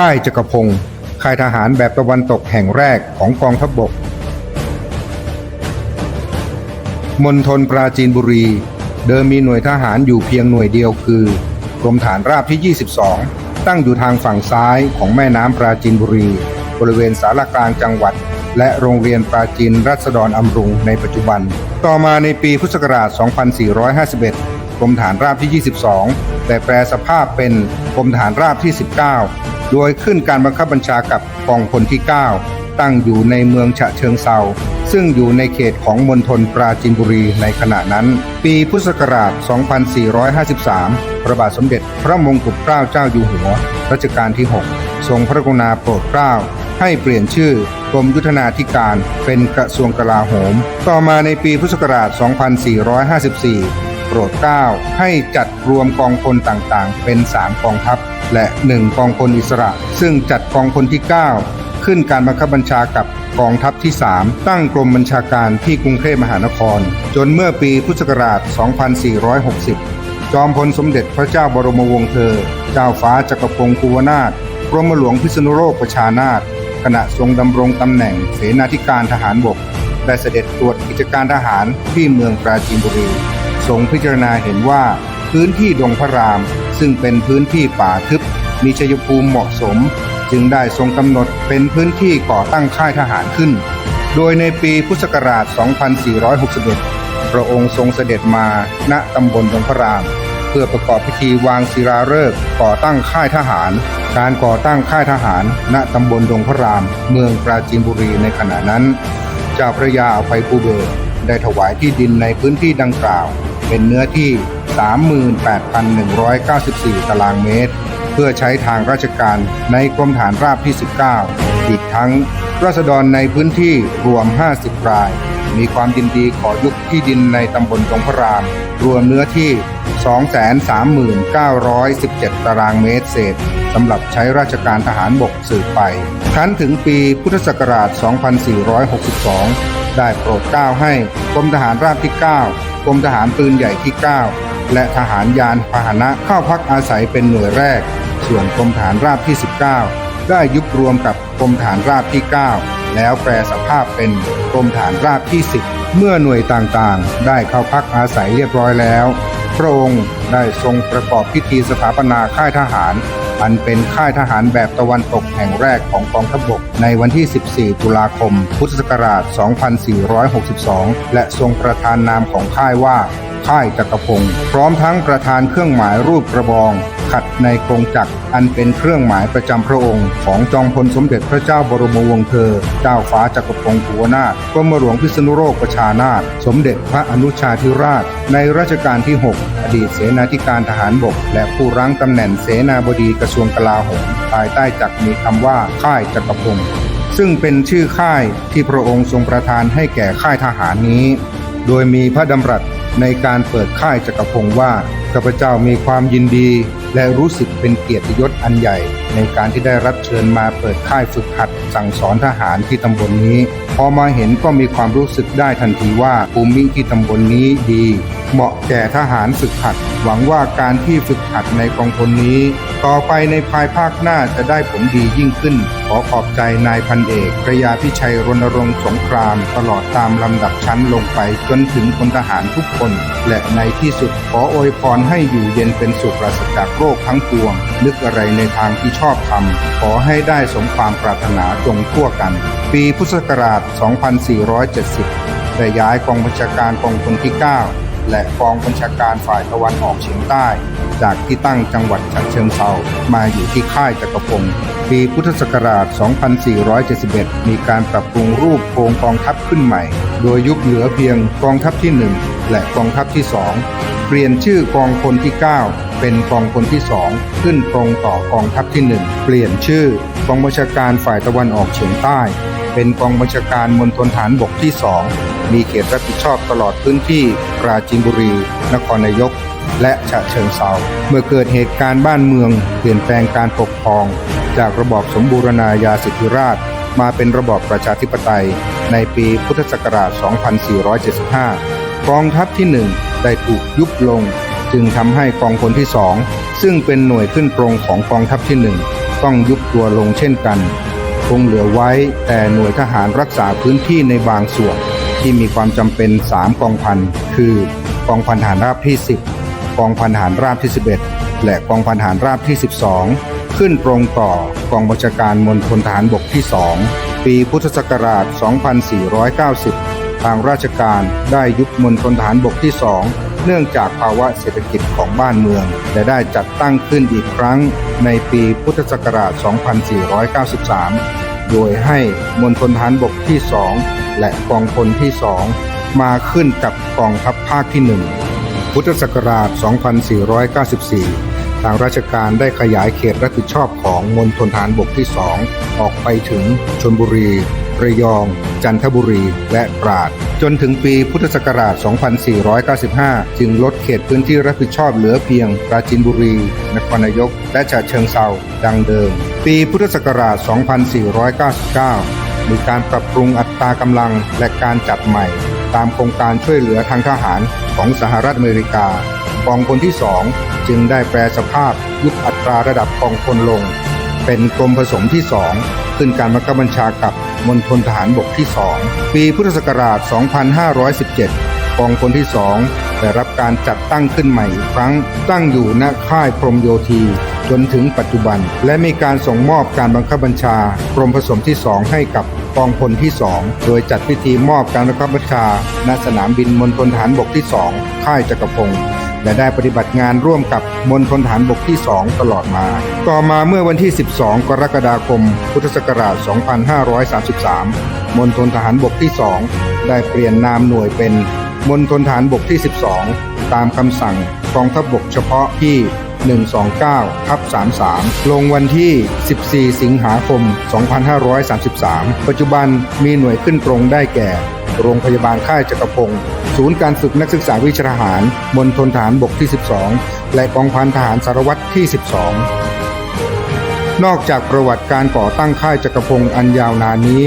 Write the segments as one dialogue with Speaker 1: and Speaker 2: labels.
Speaker 1: ค่ายจักรพงศ์ค่ายทหารแบบตะวันตกแห่งแรกของกองทัพบบก มณฑลปราจีนบุรี เดิมมีหน่วยทหารอยู่เพียงหน่วยเดียวคือกรมฐานราบที่ 22 ตั้งอยู่ทางฝั่งซ้ายของแม่น้ำปราจีนบุรี บริเวณสารกลางจังหวัด และโรงเรียนปราจีนรัศดรอำรุงในปัจจุบัน ต่อมาในปีพุทธศักราช 2451 กรมฐานราบที่ 22 แต่แปลสภาพเป็นกรมฐานราบที่ 19 โดยขึ้นการบังคับบัญชากับกองพลที่ 9 ตั้งอยู่ในเมืองฉะเชิงเซาซึ่งอยู่ในเขตของมณฑลปราจีนบุรีในขณะนั้น ปีพุทธศักราช 2453 พระบาทสมเด็จพระมงกุฎเกล้าเจ้าอยู่หัวรัชกาลที่ 6 ทรงพระกรุณาโปรดเกล้าให้เปลี่ยนชื่อกรมยุทธนาธิการเป็นกระทรวงกลาโหม ต่อมาในปีพุทธศักราช 2454 โปรดเกล้าให้จัดรวมกองพลต่างๆ เป็น 3 กองทัพ และ 1 กองพลอิสระ ซึ่งจัดกองพลที่ 9 ขึ้นการบังคับบัญชากับกองทัพที่ 3 ตั้งกรมบัญชาการที่กรุงเทพมหานคร จนเมื่อปีพุทธศักราช 2460 จอมพลสมเด็จพระเจ้าบรมวงศ์เธอ เจ้าฟ้าจักรพงศ์ภูวนาถกรมหลวงพิษณุโลกประชานาถขณะทรงดำรงตำแหน่งเสนาธิการทหารบก ได้เสด็จตรวจกิจการทหารที่เมืองปราจีนบุรี ทรงพิจารณาเห็นว่าพื้นที่ดงพระราม ซึ่งเป็นพื้นที่ป่าทึบ มีชัยภูมิเหมาะสม จึงได้ทรงกำหนดเป็นพื้นที่ก่อตั้งค่ายทหารขึ้น โดยในปีพุทธศักราช 2461 พระองค์ทรงเสด็จมาณตำบลดงพระราม เพื่อประกอบพิธีวางศิลาฤกษ์ก่อตั้งค่ายทหาร การก่อตั้งค่ายทหาร ณตำบลดงพระราม เมืองปราจีนบุรีในขณะนั้น เจ้าพระยาอภัยภูเบศได้ถวายที่ดินในพื้นที่ดังกล่าว เป็นเนื้อที่ 38,194 ตารางเมตร เพื่อใช้ทางราชการในกรมฐานราบที่ 19 อีกทั้งราษฎรในพื้นที่รวม 50 ราย มีความยินดีขอยุคที่ดินในตำบลตรงพระราม รวมเนื้อที่ 239,17 ตารางเมตรเศษสำหรับใช้ราชการทหารบกสืบไปครั้นถึงปีพุทธศักราช 2462 ได้โปรดเกล้าให้กรมทหารราบที่ 9 กรมทหารปืนใหญ่ที่ 9 และทหารยานพาหนะเข้าพักอาศัยเป็นหน่วยแรก ส่วนกรมทหารราบที่ 19 ได้ยุบรวมกับกรมฐานราบที่ 9 แล้วแปลสภาพเป็นกรมฐานราบที่ 10 เมื่อหน่วยต่างๆ ได้เข้าพักอาศัยเรียบร้อยแล้ว พระองค์ได้ทรงประกอบพิธีสถาปนาค่ายทหาร อันเป็นค่ายทหารแบบตะวันตกแห่งแรกของกองทัพบก ในวันที่ 14 ตุลาคม พุทธศักราช 2462 และทรงประธานนามของค่ายว่า ค่ายจักรพงศ์พร้อมทั้งประธานเครื่องหมายรูปกระบอง ขัดในกรงจักรอันเป็นเครื่องหมายประจำพระองค์ ของจอมพลสมเด็จพระเจ้าบรมวงศ์เธอ เจ้าฟ้าจักรพงศ์ภูวนาถกรมหลวงพิษณุโลกประชานาถสมเด็จพระอนุชาธิราช ในรัชกาลที่ 6 อดีตเสนาธิการทหารบก และผู้รั้งตำแหน่งเสนาบดีกระทรวงกลาโหมภายใต้จักรมีคำว่าค่ายจักรพงศ์ซึ่งเป็นชื่อค่ายที่พระองค์ทรงประทานให้แก่ค่ายทหารนี้ โดยมีพระดำรัส ในการเปิดค่ายจักรพงศ์ว่าข้าพเจ้ามีความยินดี และรู้สึกเป็นเกียรติยศอันใหญ่ ในการที่ได้รับเชิญมาเปิดค่ายฝึกหัด สั่งสอนทหารที่ตำบลนนี้ พอมาเห็นก็มีความรู้สึกได้ทันทีว่าภูมิที่ตำบลนนี้ดี เหมาะแก่ทหารฝึกหัด หวังว่าการที่ฝึกหัดในกองพลนี้ ต่อไปในภายภาคหน้าจะได้ผลดียิ่งขึ้น ขอขอบใจนายพันเอกพระยาพิชัยรณรงค์สงคราม ตลอดตามลำดับชั้นลงไปจนถึงพลทหารทุกคน และในที่สุดขออวยพรให้อยู่เย็นเป็นสุขปราศจากโรคทั้งปวง นึกอะไรในทางที่ชอบทำขอให้ได้สมความปรารถนาจงทั่วกัน ปีพุทธศักราช 2470 ได้ย้ายกองบัญชาการกองพลที่ 9 และกองบัญชาการฝ่ายตะวันออกเฉียงใต้ จากที่ตั้งจังหวัดฉะเชิงเทรามาอยู่ที่ค่ายจักรพงศ์ปีพุทธศักราช 2471 มีการปรับปรุงรูปโครงกองทัพขึ้นใหม่ โดยยุบเหลือเพียงกองทัพที่ 1 และกองทัพที่ 2 เปลี่ยนชื่อกองพลที่ 9 เป็นกองพลที่ 2 ขึ้นตรงต่อกองทัพที่ 1 เปลี่ยนชื่อกองบัญชาการฝ่ายตะวันออกเฉียงใต้ เป็นกองบัญชาการมณฑลฐานบกที่ 2 มีเขตรับผิดชอบตลอดพื้นที่ปราจีนบุรี นครนายก และฉะเชิงเซาเมื่อเกิดเหตุการณ์บ้านเมือง เปลี่ยนแปลงการปกครอง จากระบอบสมบูรณาญาสิทธิราช มาเป็นระบอบประชาธิปไตย ในปีพุทธศักราช 2475 กองทัพที่ 1 ได้ถูกยุบลง จึงทำให้กองพลที่ 2 ซึ่งเป็นหน่วยขึ้นตรงของกองทัพที่ 1 ต้องยุบตัวลงเช่นกัน คงเหลือไว้แต่หน่วยทหารรักษาพื้นที่ในบางส่วนที่มีความจำเป็น 3 กองพัน คือกองพันฐานราบที่ 10 องพันฐานราบที่ 11 และกองพันฐานราบที่ 12 ขึ้นตรงต่อกองบัญชาการมณฑลทหารบกที่ 2 ปีพุทธศักราช 2490 ทางราชการได้ยุบมณฑลทหารบกที่ 2 เนื่องจากภาวะเศรษฐกิจของบ้านเมือง และได้จัดตั้งขึ้นอีกครั้งในปีพุทธศักราช 2493 โดยให้มณฑลทหารบกที่ 2 และกองพลที่ 2 มาขึ้นกับกองทัพภาคที่ 1 พุทธศักราช 2494 ทางราชการได้ขยายเขตรับผิดชอบของมณฑลทหารบกที่ 2 ออกไปถึงชลบุรี ระยอง จันทบุรี และตราด จนถึงปีพุทธศักราช 2495 จึงลดเขตพื้นที่รับผิดชอบเหลือเพียงปราจีนบุรี นครนายก และฉะเชิงเซาดังเดิม ปีพุทธศักราช 2499 มีการปรับปรุงอัตรากำลังและการจัดใหม่ ตามโครงการช่วยเหลือทางทหารของสหรัฐอเมริกากองพลที่ 2 จึงได้แปลสภาพยุบอัตราระดับกองพลลง เป็นกรมผสมที่ 2 ขึ้นการบังคับบัญชากับมณฑลทหารบกที่ 2 ปีพุทธศักราช 2517 กองพลที่ 2 ได้รับการจัดตั้งขึ้นใหม่อีกครั้งตั้งอยู่ณค่ายพรมโยธีจนถึงปัจจุบัน และมีการส่งมอบการบังคับบัญชากรมผสมที่ 2 ให้กับ กองพลที่ 2 โดยจัดพิธีมอบการบับบัญชาณสนามบินมณฑลทหารบกที่ 2 ค่ายจักรพงศ์และได้ปฏิบัติงานร่วมกับมณฑลฐานบกที่ 2 ตลอดมา ต่อมาเมื่อวันที่ 12 กรกฎาคม พุทธศักราช 2533 มณฑลทหารบกที่ 2 ได้เปลี่ยนนามหน่วยเป็นมณฑลฐานบกที่ 12 ตามคำสั่งกองทัพบกเฉพาะที่ 129ทับ33 ลงวันที่ 14 สิงหาคม 2533 ปัจจุบันมีหน่วยขึ้นตรงได้แก่ โรงพยาบาลค่ายจักรพงศ์ศูนย์การฝึกนักศึกษาวิชาทหารมณฑลทหารบกที่ 12 และกองพันทหารสารวัตรที่ 12 นอกจากประวัติการก่อตั้งค่ายจักรพงศ์อันยาวนานนี้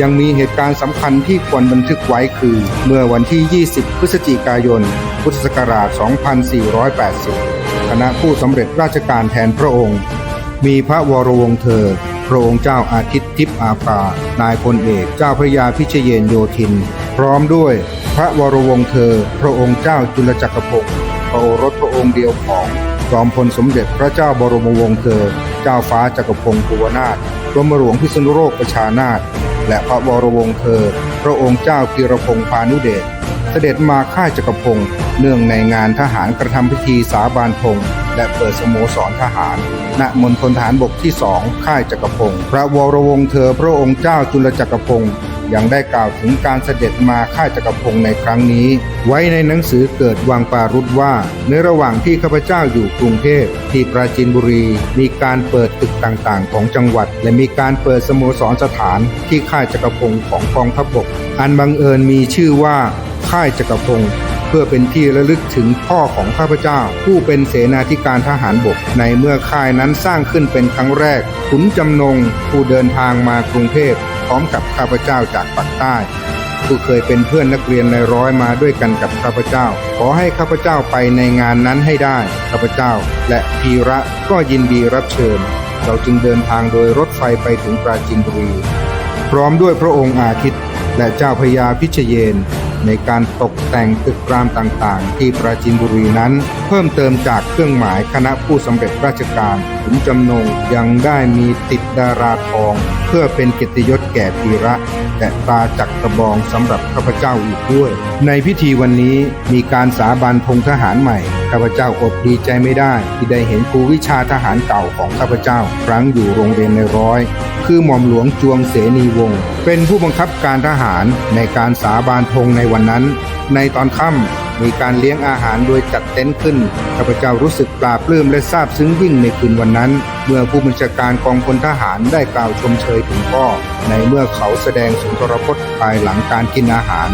Speaker 1: ยังมีเหตุการณ์สำคัญที่ควรบันทึกไว้คือ เมื่อวันที่ 20 พฤศจิกายน พุทธศักราช 2480 ณะผู้สำเร็จราชการแทนพระองค์ มีพระวรวงศ์เธอ พระองค์เจ้าอาทิตย์ทิพย์อาภานายพลเอกเจ้าพระยาพิเชยนโยธิน พร้อมด้วยพระวรวงศ์เธอ พระองค์เจ้าจุลจักรพงศ์พระโอรสพระองค์เดียวของจอมพลสมเด็จพระเจ้าบรมวงศ์เธอ เจ้าฟ้าจักรพงศ์ภูวนาถกรมหลวงพิษณุโลกประชานาถและพระวรวงศ์เธอ พระองค์เจ้าพีรพงศ์พานุเดช เสด็จมาค่ายจักรพงศ์ เนื่องในงานทหารกระทำพิธีสาบานพงศ์และเปิดสโมสรทหาร ณ มณฑลทหารบกที่สองค่ายจักรพงศ์พระวรวงศ์เธอพระองค์เจ้าจุลจักรพงศ์ยังได้กล่าวถึงการเสด็จมาค่ายจักรพงศ์ในครั้งนี้ ไว้ในหนังสือเกิดวังปารุษว่า ในระหว่างที่ข้าพเจ้าอยู่กรุงเทพที่ปราจีนบุรี มีการเปิดตึกต่างๆ ของจังหวัด และมีการเปิดสโมสรสถานที่ค่ายจักรพงศ์ของกองทัพบก อันบังเอิญมีชื่อว่าค่ายจักรพงศ์ เพื่อเป็นที่ระลึกถึงพ่อของข้าพเจ้า ผู้เป็นเสนาธิการทหารบก ในเมื่อค่ายนั้นสร้างขึ้นเป็นครั้งแรก ขุนจำนง ผู้เดินทางมากรุงเทพพร้อมกับข้าพเจ้าจากปากใต้ผู้เคยเป็นเพื่อนนักเรียนในร้อยมาด้วยกันกับข้าพเจ้า ขอให้ข้าพเจ้าไปในงานนั้นให้ได้ข้าพเจ้า และพีระก็ยินดีรับเชิญ เราจึงเดินทางโดยรถไฟไปถึงปราจีนบุรี พร้อมด้วยพระองค์อาทิตย์ และเจ้าพระยาพิชเยน ในการตกแต่งตึกรามต่างๆ ที่ปราจีนบุรีนั้น เพิ่มเติมจากเครื่องหมายคณะผู้สำเร็จราชการขุนจำนงยังได้มีติดดาราทอง เพื่อเป็นเกียรติยศแก่ทีระและตาจักรกระบองสำหรับข้าพเจ้าอีกด้วย ในพิธีวันนี้มีการสาบานพงทหารใหม่ ข้าพเจ้าอดดีใจไม่ได้ที่ได้เห็นครูวิชาทหารเก่าของข้าพเจ้า ครั้งอยู่โรงเรียนในร้อย คือหม่อมหลวงจวงเสนีวงศ์เป็นผู้บังคับการทหารในการสาบานธงในวันนั้น ในตอนค่ำมีการเลี้ยงอาหารโดยจัดเต็นท์ขึ้นข้าพเจ้ารู้สึกปลาปลื้มและซาบซึ้งยิ่งในคืนวันนั้น เมื่อผู้บัญชาการกองพลทหารได้กล่าวชมเชยถึงพ่อในเมื่อเขาแสดงสุนทรพจน์ภายหลังการกินอาหาร